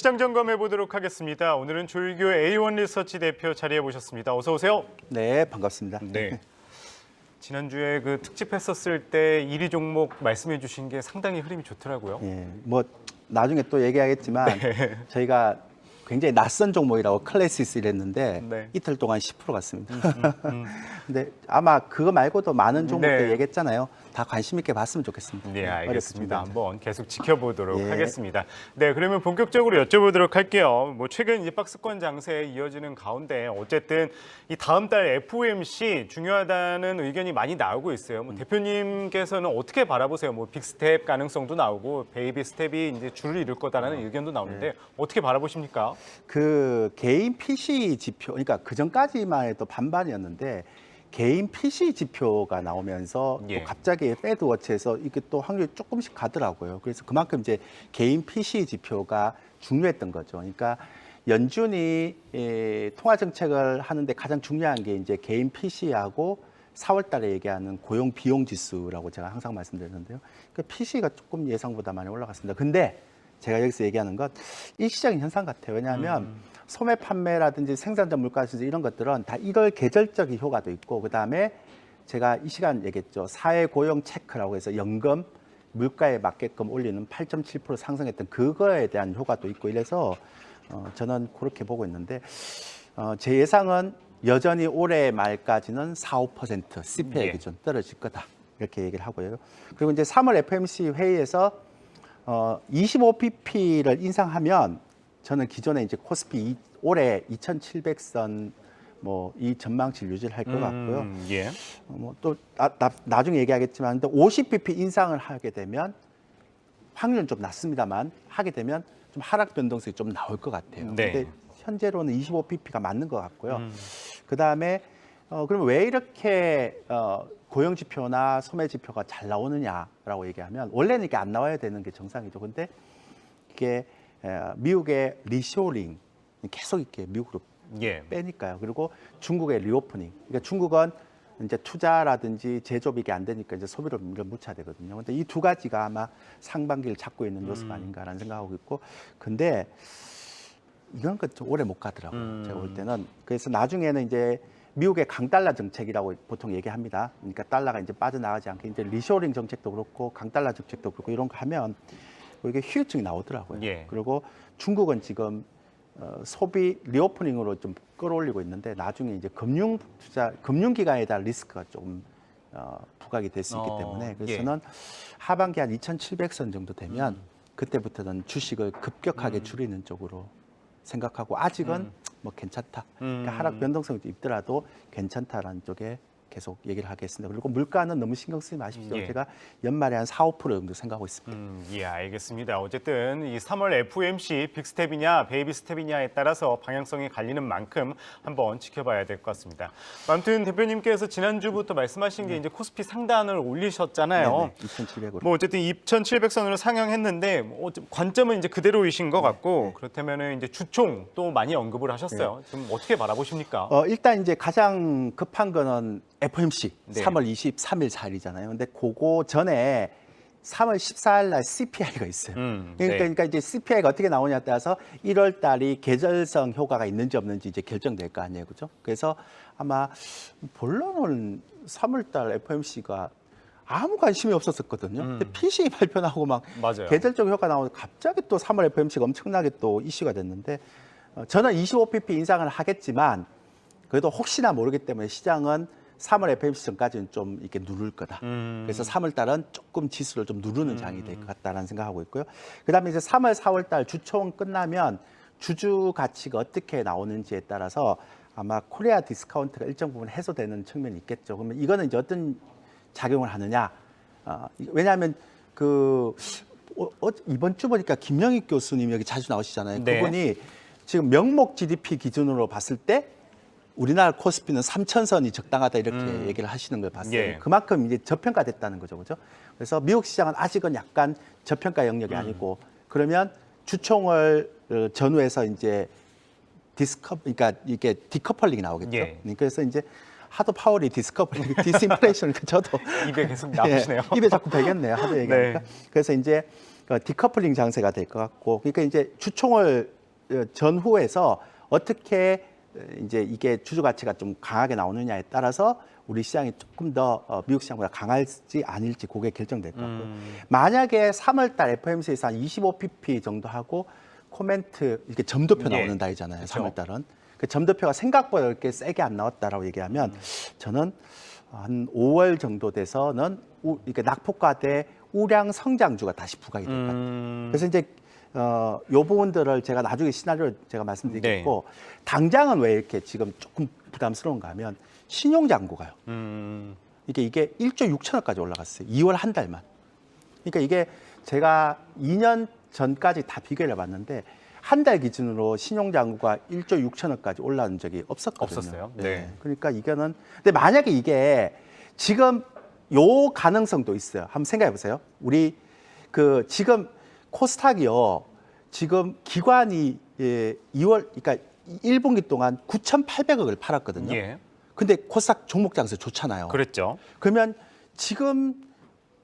시장 점검해 보도록 하겠습니다. 오늘은 조일교 A1 리서치 대표 자리해 보셨습니다. 어서 오세요. 네, 반갑습니다. 네. 지난주에 그 특집했었을 때 1위 종목 말씀해 주신 게 상당히 흐름이 좋더라고요. 예, 뭐 나중에 또 얘기하겠지만 네. 저희가 굉장히 낯선 종목이라고 클래시스 이랬는데 네. 이틀 동안 10% 갔습니다. 근데 아마 그거 말고도 많은 종목들 네. 얘기했잖아요. 다 관심 있게 봤으면 좋겠습니다. 네, 알겠습니다. 어렵습니다. 한번 계속 지켜보도록 예. 하겠습니다. 네, 그러면 본격적으로 여쭤보도록 할게요. 뭐 최근 이제 박스권 장세에 이어지는 가운데 어쨌든 이 다음 달 FOMC 중요하다는 의견이 많이 나오고 있어요. 음. 뭐 대표님께서는 어떻게 바라보세요? 뭐 빅스텝 가능성도 나오고 베이비 스텝이 이제 줄을 이룰 거다라는 음. 의견도 네. 나오는데 어떻게 바라보십니까? 그 개인 PC 지표, 그러니까 그 전까지만 해도 반반이었는데 개인 PC 지표가 나오면서 예. 또 갑자기 패드워치에서 이게 또 확률이 조금씩 가더라고요. 그래서 그만큼 이제 개인 PC 지표가 중요했던 거죠. 그러니까 연준이 예, 통화 정책을 하는데 가장 중요한 게 이제 개인 PC하고 4월 달에 얘기하는 고용 비용 지수라고 제가 항상 말씀드렸는데요. 그 PC가 조금 예상보다 많이 올라갔습니다. 근데 제가 여기서 얘기하는 것 일시적인 현상 같아요. 왜냐하면 소매 판매라든지 생산자 물가라든지 이런 것들은 다 1월 계절적인 효과도 있고 그다음에 제가 이 시간 얘기했죠. 사회 고용 체크라고 해서 연금 물가에 맞게끔 올리는 8.7% 상승했던 그거에 대한 효과도 있고 이래서 어, 저는 그렇게 보고 있는데 어, 제 예상은 여전히 올해 말까지는 4, 5% CPI 예. 기준 떨어질 거다 이렇게 얘기를 하고요. 그리고 이제 3월 FMC 회의에서 어, 25pp를 인상하면 저는 기존에 이제 코스피 이, 올해 2,700선 뭐 이 전망치를 유지를 할 것 같고요. 음, 예. 어, 뭐또 나중에 얘기하겠지만 또 50pp 인상을 하게 되면 확률은 좀 낮습니다만 하게 되면 좀 하락 변동성이 좀 나올 것 같아요. 네. 근데 현재로는 25pp가 맞는 것 같고요. 음. 그 다음에 어, 그럼 왜 이렇게 어, 고용 지표나 소매 지표가 잘 나오느냐라고 얘기하면 원래는 이게 안 나와야 되는 게 정상이죠. 근데 이게 에, 미국의 리쇼링 계속 이렇게 미국으로 예. 빼니까요. 그리고 중국의 리오프닝. 그러니까 중국은 이제 투자라든지 제조업이 안 되니까 이제 소비를 묻혀야 되거든요. 근데 이 두 가지가 아마 상반기를 잡고 있는 요소가 아닌가라는 생각하고 있고, 근데 이건 그좀 오래 못 가더라고요. 음. 제가 볼 때는 그래서 나중에는 이제 미국의 강달러 정책이라고 보통 얘기합니다. 그러니까 달러가 이제 빠져나가지 않게 이제 리쇼링 정책도 그렇고 강달러 정책도 그렇고 이런 거 하면 이게 휴유증이 나오더라고요. 예. 그리고 중국은 지금 어, 소비 리오프닝으로 좀 끌어올리고 있는데 나중에 이제 금융 투자 금융기관에 대한 리스크가 좀 어, 부각이 될 수 있기 어, 때문에 예. 그래서는 하반기 한 2,700선 정도 되면 그때부터는 주식을 급격하게 줄이는 쪽으로 생각하고 아직은 음. 뭐 괜찮다. 음. 그러니까 하락 변동성이 좀 있더라도 괜찮다라는 쪽에 계속 얘기를 하겠습니다. 그리고 물가는 너무 신경 쓰지 마십시오. 예. 제가 연말에 한 4, 5% 정도 생각하고 있습니다. 음, 예, 알겠습니다. 어쨌든 이 3월 FOMC 빅스텝이냐 베이비 스텝이냐에 따라서 방향성이 갈리는 만큼 한번 지켜봐야 될 것 같습니다. 아무튼 대표님께서 지난주부터 말씀하신 게 이제 코스피 상단을 올리셨잖아요. 2,700으로. 뭐 어쨌든 2,700선으로 상향했는데 뭐 관점은 이제 그대로이신 것 같고 그렇다면은 이제 주총 또 많이 언급을 하셨어요. 지금 어떻게 바라보십니까? 어, 일단 이제 가장 급한 거는 FOMC 네. 3월 23일 4일이잖아요. 근데 그거 전에 3월 14일 날 CPI가 있어요. 음, 그러니까, 네. 그러니까 이제 CPI가 어떻게 나오냐에 따라서 1월 달이 계절성 효과가 있는지 없는지 이제 결정될 거 아니에요. 그죠? 그래서 아마 본론은 3월 달 FOMC가 아무 관심이 없었었거든요. 근데 PCE 발표 나오고 막 음. 맞아요. 계절적 효과 나오고 갑자기 또 3월 FOMC가 엄청나게 또 이슈가 됐는데 어, 저는 25pp 인상을 하겠지만 그래도 혹시나 모르기 때문에 시장은 3월 FMC 전까지는 좀 이렇게 누를 거다. 음. 그래서 3월 달은 조금 지수를 좀 누르는 장이 될 것 같다라는 생각하고 있고요. 그다음에 이제 3월, 4월 달 주총 끝나면 주주 가치가 어떻게 나오는지에 따라서 아마 코리아 디스카운트가 일정 부분 해소되는 측면이 있겠죠. 그러면 이거는 이제 어떤 작용을 하느냐? 어, 왜냐하면 그 어, 어, 이번 주 보니까 김영익 교수님 여기 자주 나오시잖아요. 네. 그분이 지금 명목 GDP 기준으로 봤을 때 우리나라 코스피는 3천선이 적당하다 이렇게 음. 얘기를 하시는 걸 봤어요. 예. 그만큼 이제 저평가됐다는 거죠, 그죠? 그래서 미국 시장은 아직은 약간 저평가 영역이 음. 아니고 그러면 주총을 어, 전후해서 이제 디스커, 그러니까 이게 디커플링이 나오겠죠. 예. 그래서 이제 하도 파월이 디스커플링, 디스인플레이션, 저도 입에 계속 나오시네요. 예, 입에 자꾸 배겼네요. 하도 얘기하니까. 네. 그래서 이제 어, 디커플링 장세가 될 것 같고 그러니까 이제 주총을 어, 전후에서 어떻게 어, 이제 이게 주주 가치가 좀 강하게 나오느냐에 따라서 우리 시장이 조금 더 어, 미국 시장보다 강할지 아닐지 그게 결정될 것 같고요. 음. 만약에 3월달 FOMC에서 한 25pp 정도 하고 코멘트 이렇게 점도표 예. 나오는 달이잖아요. 그렇죠. 3월달은 그 점도표가 생각보다 이렇게 세게 안 나왔다라고 얘기하면 저는 한 5월 정도 돼서는 우, 이렇게 낙폭과 대 우량 성장주가 다시 부각이 될 것 같아요. 음. 그래서 이제 어, 요 부분들을 제가 나중에 시나리오 제가 말씀드리겠고 당장은 왜 이렇게 지금 조금 부담스러운가 하면 신용 잔고가요. 음. 이게 이게 1조 6천억까지 올라갔어요. 2월 한 달만. 그러니까 이게 제가 2년 전까지 다 비교를 해봤는데 한 달 기준으로 신용 잔고가 1조 6천억까지 올라온 적이 없었거든요. 없었어요? 네. 그러니까 이거는 근데 만약에 이게 지금 요 가능성도 있어요. 한번 생각해 보세요. 우리 그 지금 코스닥이요. 지금 기관이 예, 2월 그러니까 1분기 동안 9,800억을 팔았거든요. 예. 근데 코스닥 종목 장세 좋잖아요. 그랬죠. 그러면 지금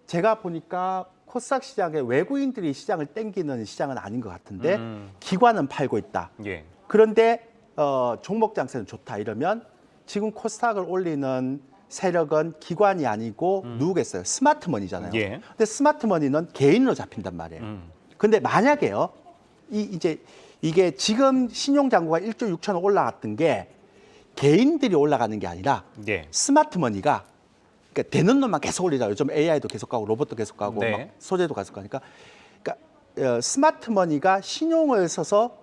제가 보니까 코스닥 시장에 외국인들이 시장을 땡기는 시장은 아닌 것 같은데 음. 기관은 팔고 있다. 예. 그런데 어, 종목 장세는 좋다 이러면 지금 코스닥을 올리는 세력은 기관이 아니고 누구겠어요? 스마트머니잖아요. 음. 예. 근데 스마트머니는 개인으로 잡힌단 말이에요. 음. 근데 만약에요, 이 이제 이게 지금 신용 잔고가 1조 6천억 올라갔던 게 개인들이 올라가는 게 아니라 예. 스마트머니가 그러니까 되는 놈만 계속 올리자. 요즘 AI도 계속 가고 로봇도 계속 가고 네. 막 소재도 계속 가니까 그러니까 어, 스마트머니가 신용을 써서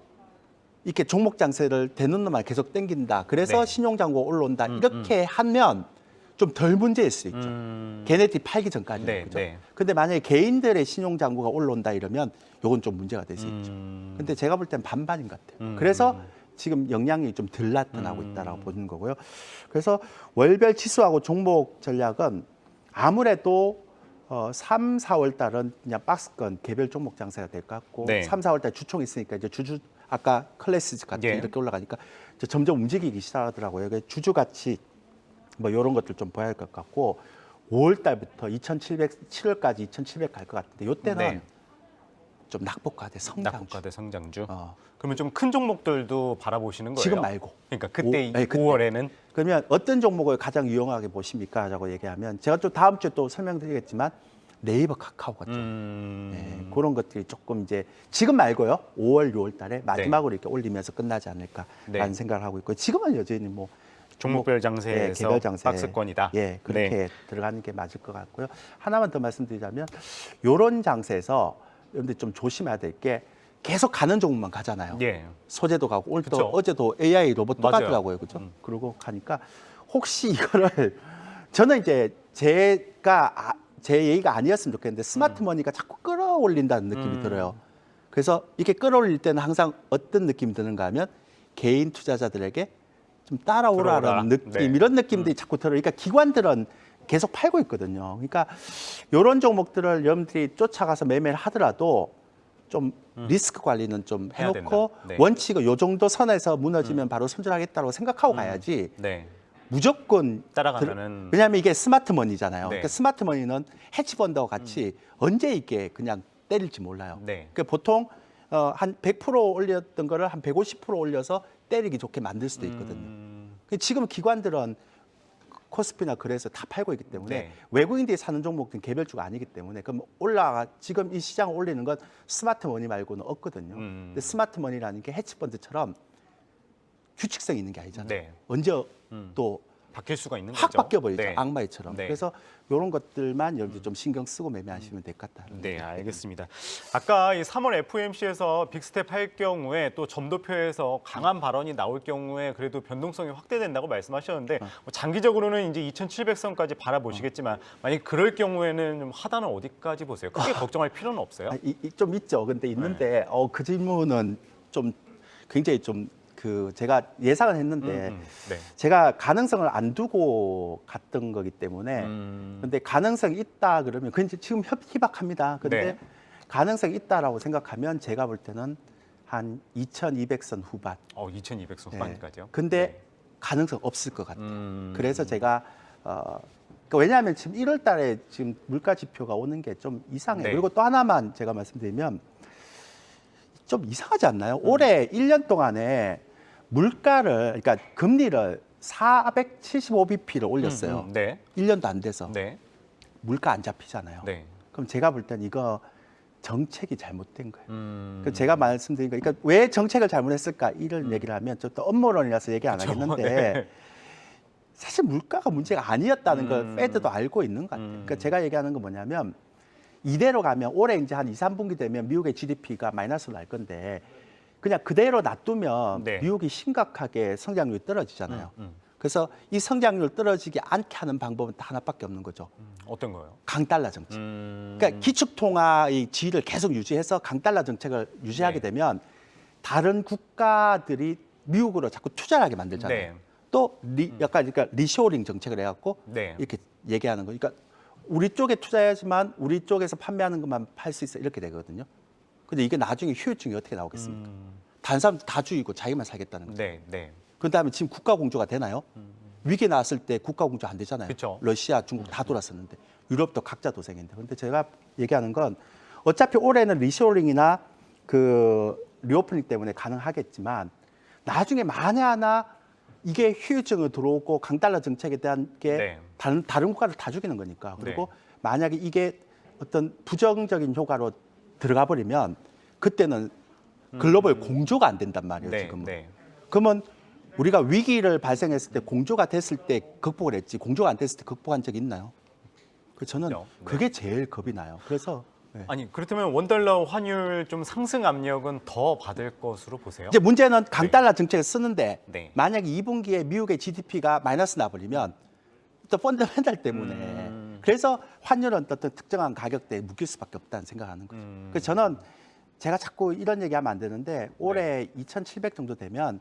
이렇게 종목 장세를 되는 놈만 계속 땡긴다. 그래서 네. 신용 잔고 올라온다. 이렇게 하면 좀 덜 문제일 수 있죠. 음. 걔네들이 팔기 전까지. 네, 그죠? 네. 근데 만약에 개인들의 신용 잔고가 올라온다 이러면 요건 좀 문제가 될 수 있죠. 음. 근데 제가 볼 땐 반반인 것 같아요. 음. 그래서 지금 영향이 좀 덜 나타나고 음. 있다라고 보는 거고요. 그래서 월별 치수하고 종목 전략은 아무래도 어, 3, 4월 달은 그냥 박스권 개별 종목 장세가 될 것 같고 네. 3, 4월 달 주총 있으니까 이제 주주 아까 클래시즈 같은 예. 이렇게 올라가니까 점점 움직이기 시작하더라고요. 주주 가치 뭐 이런 것들 좀 봐야 할 것 같고 5월 달부터 2,700 7월까지 2,700 갈 것 같은데 이때는 네. 좀 낙폭과대 성장주. 낙폭과대 성장주. 어. 그러면 좀 큰 종목들도 바라보시는 거예요? 지금 말고. 그러니까 그때 오, 네, 그때. 5월에는 그러면 어떤 종목을 가장 유용하게 보십니까? 라고 얘기하면 제가 또 다음 주에 또 설명드리겠지만 네이버 카카오가 좀 음. 네, 그런 것들이 조금 이제 지금 말고요. 5월, 6월 달에 마지막으로 이렇게 올리면서 끝나지 않을까라는 네. 생각을 하고 있고 지금은 여전히 뭐 종목별 예, 장세에서 개별 장세. 박스권이다. 예, 그렇게 네. 들어가는 게 맞을 것 같고요. 하나만 더 말씀드리자면 요런 장세에서 여러분들 좀 조심해야 될 게 계속 가는 종목만 가잖아요. 예. 소재도 가고 오늘 또 그쵸. 어제도 AI 로봇 맞아요. 가더라고요, 그죠? 음. 그러고 가니까 혹시 이거를 저는 이제 제가 아, 제 얘기가 아니었으면 좋겠는데 스마트 머니가 자꾸 끌어올린다는 느낌이 음. 들어요. 그래서 이렇게 끌어올릴 때는 항상 어떤 느낌이 드는가 하면 개인 투자자들에게 좀 따라오라는 들어오라. 느낌 네. 이런 느낌들이 자꾸 들어요. 그러니까 기관들은 계속 팔고 있거든요. 그러니까 이런 종목들을 여러분들이 쫓아가서 매매를 하더라도 좀 리스크 관리는 좀 음. 해놓고. 네. 원칙을 요 정도 선에서 무너지면 바로 손절하겠다고 생각하고 가야지 네. 무조건 따라가면은 들- 왜냐하면 이게 스마트머니잖아요. 네. 그러니까 스마트머니는 헤지펀드와 같이 언제 이게 그냥 때릴지 몰라요. 네. 그러니까 보통 어, 한 100% 올렸던 거를 한 150% 올려서 때리기 좋게 만들 수도 있거든요. 음. 그 지금 기관들은 코스피나 그래서 다 팔고 있기 때문에 네. 외국인들이 사는 종목들은 개별주가 아니기 때문에 그럼 올라가 지금 이 시장을 올리는 건 스마트머니 말고는 없거든요. 음. 근데 스마트머니라는 게 헤지펀드처럼 규칙성이 있는 게 아니잖아요. 네. 언제 음. 또 바뀔 수가 있는 확 거죠. 바뀌어 버리죠. 네. 악마이처럼. 네. 그래서 이런 것들만 여러분들 좀 신경 쓰고 매매하시면 될 것 같다. 네, 알겠습니다. 아까 이 3월 FOMC에서 빅스텝 할 경우에 또 점도표에서 강한 발언이 나올 경우에 그래도 변동성이 확대된다고 말씀하셨는데 어. 뭐 장기적으로는 이제 2,700선까지 바라보시겠지만 만약 그럴 경우에는 좀 하단은 어디까지 보세요? 크게 걱정할 필요는 없어요. 아, 이, 이- 좀 있죠. 근데 있는데 어, 그 질문은 좀 굉장히 좀 그 제가 예상은 했는데 음, 음, 네. 제가 가능성을 안 두고 갔던 거기 때문에 음, 근데 가능성이 있다 그러면 그 이제 지금 협 희박합니다. 근데 네. 가능성이 있다라고 생각하면 제가 볼 때는 한 2,200선 후반. 어, 2,200선 네. 후반까지요. 근데 네. 가능성 없을 것 같아요. 음, 그래서 제가 어, 그러니까 왜냐하면 지금 1월 달에 지금 물가 지표가 오는 게 좀 이상해요. 네. 그리고 또 하나만 제가 말씀드리면 좀 이상하지 않나요? 올해 1년 동안에 물가를 그러니까 금리를 475bp를 올렸어요. 음, 음, 네. 1년도 안 돼서 네. 물가 안 잡히잖아요. 네. 그럼 제가 볼 땐 이거 정책이 잘못된 거예요. 음. 그 제가 말씀드린 거, 그러니까 왜 정책을 잘못했을까 이런 얘기를 하면 좀또 업무론이라서 얘기 안 그쵸. 하겠는데 네. 사실 물가가 문제가 아니었다는 음. 걸 페드도 알고 있는 것 같아요. 음. 그러니까 제가 얘기하는 건 뭐냐면 이대로 가면 올해 이제 한 2, 3분기 되면 미국의 GDP가 마이너스로 날 건데 그냥 그대로 놔두면 네. 미국이 심각하게 성장률이 떨어지잖아요. 음, 음. 그래서 이 성장률 떨어지지 않게 하는 방법은 딱 하나밖에 없는 거죠. 음, 어떤 거요? 강달러 정책. 음. 그러니까 기축통화의 지위를 계속 유지해서 강달러 정책을 유지하게 네. 되면 다른 국가들이 미국으로 자꾸 투자를 하게 만들잖아요. 네. 또 리, 약간 그러니까 리쇼링 정책을 해갖고 네. 이렇게 얘기하는 거. 그러니까 우리 쪽에 투자해야지만 우리 쪽에서 판매하는 것만 팔 수 있어 이렇게 되거든요. 근데 이게 나중에 효율증이 어떻게 나오겠습니까? 음. 다른 사람 다 죽이고 자기만 살겠다는 거죠. 네, 네. 그다음에 지금 국가 공조가 되나요? 위기 나왔을 때 국가 공조 안 되잖아요. 음. 그쵸. 러시아, 중국 다 돌았었는데 유럽도 각자 도생인데. 근데 제가 얘기하는 건 어차피 올해는 리쇼링이나 그 리오프닝 때문에 가능하겠지만 나중에 만에 하나 이게 휴유증을 들어오고 강달러 정책에 대한 게 네. 다른 다른 국가를 다 죽이는 거니까. 그리고 네. 만약에 이게 어떤 부정적인 효과로 들어가 버리면 그때는 글로벌 공조가 안 된단 말이에요, 음. 네, 지금은. 네. 그러면 우리가 위기를 발생했을 때 공조가 됐을 때 극복을 했지 공조가 안 됐을 때 극복한 적이 있나요? 그 저는. 네. 그게 제일 겁이 나요. 그래서 네. 아니 그렇다면 원달러 환율 좀 상승 압력은 더 받을 것으로 보세요? 이제 문제는 강달러 정책을 쓰는데 네. 만약에 2분기에 미국의 GDP가 마이너스 나버리면 또 펀더멘탈 때문에 음. 그래서 환율은 어떤 특정한 가격대에 묶일 수밖에 없다는 생각하는 거죠. 음. 그래서 저는 제가 자꾸 이런 얘기하면 안 되는데 올해 2,700 정도 되면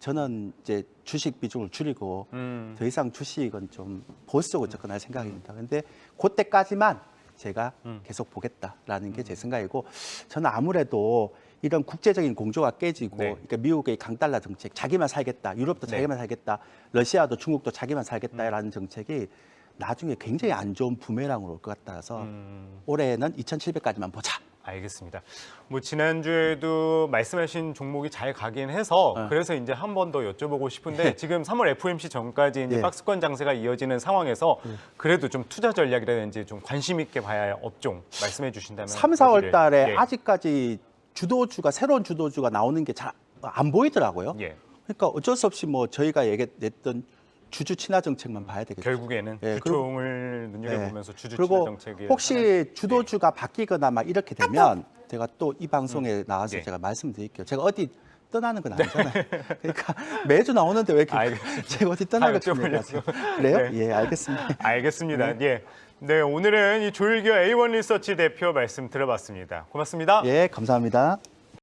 저는 이제 주식 비중을 줄이고 음. 더 이상 주식은 좀 보수적으로 접근할 생각입니다. 근데 그때까지만 제가 음. 계속 보겠다라는 게 제 생각이고 저는 아무래도 이런 국제적인 공조가 깨지고 네. 그러니까 미국의 강달러 정책 자기만 살겠다 유럽도 네. 자기만 살겠다 러시아도 중국도 자기만 살겠다라는 정책이 나중에 굉장히 안 좋은 부메랑으로 올 것 같아서 음. 올해는 2,700까지만 보자. 알겠습니다. 뭐 지난주에도 말씀하신 종목이 잘 가긴 해서 네. 그래서 이제 한 번 더 여쭤보고 싶은데 지금 3월 FOMC 전까지 이제 예. 박스권 장세가 이어지는 상황에서 그래도 좀 투자 전략이라든지 좀 관심 있게 봐야 할 업종 말씀해 주신다면 3, 4월 어디를? 달에 예. 아직까지 주도주가 새로운 주도주가 나오는 게 잘 안 보이더라고요. 예. 그러니까 어쩔 수 없이 뭐 저희가 얘기했던 주주 친화 정책만 봐야 되겠죠. 결국에는 예, 주총을 눈여겨보면서 네. 주주 그리고 친화 정책이 혹시 주도주가 바뀌거나 막 이렇게 되면 제가 또 이 방송에 나와서 예. 제가 말씀드릴게요. 제가 어디 떠나는 건 아니잖아요. 그러니까 매주 나오는데 왜 이렇게 알겠습니다. 제가 어디 떠나는 것처럼 아, 얘기 하세요? 그래요? 네. 예, 알겠습니다. 알겠습니다. 예. 네, 오늘은 이 조일교 A1 리서치 대표 말씀 들어봤습니다. 고맙습니다. 예, 감사합니다.